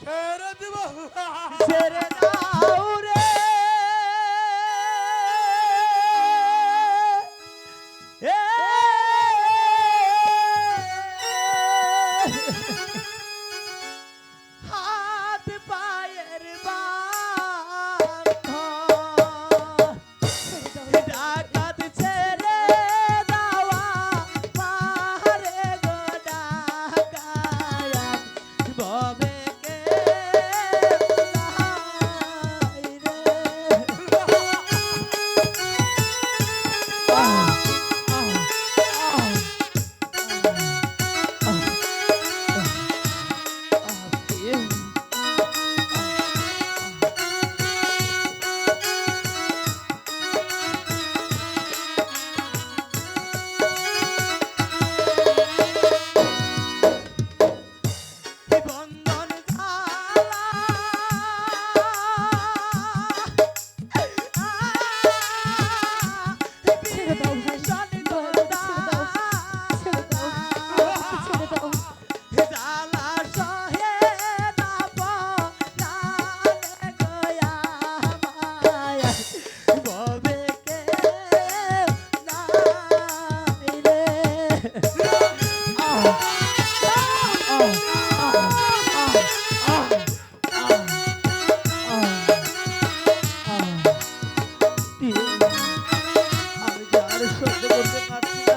ছেড়ে দিব ছেড়ে দাও রে Yeah! করতে পারছি।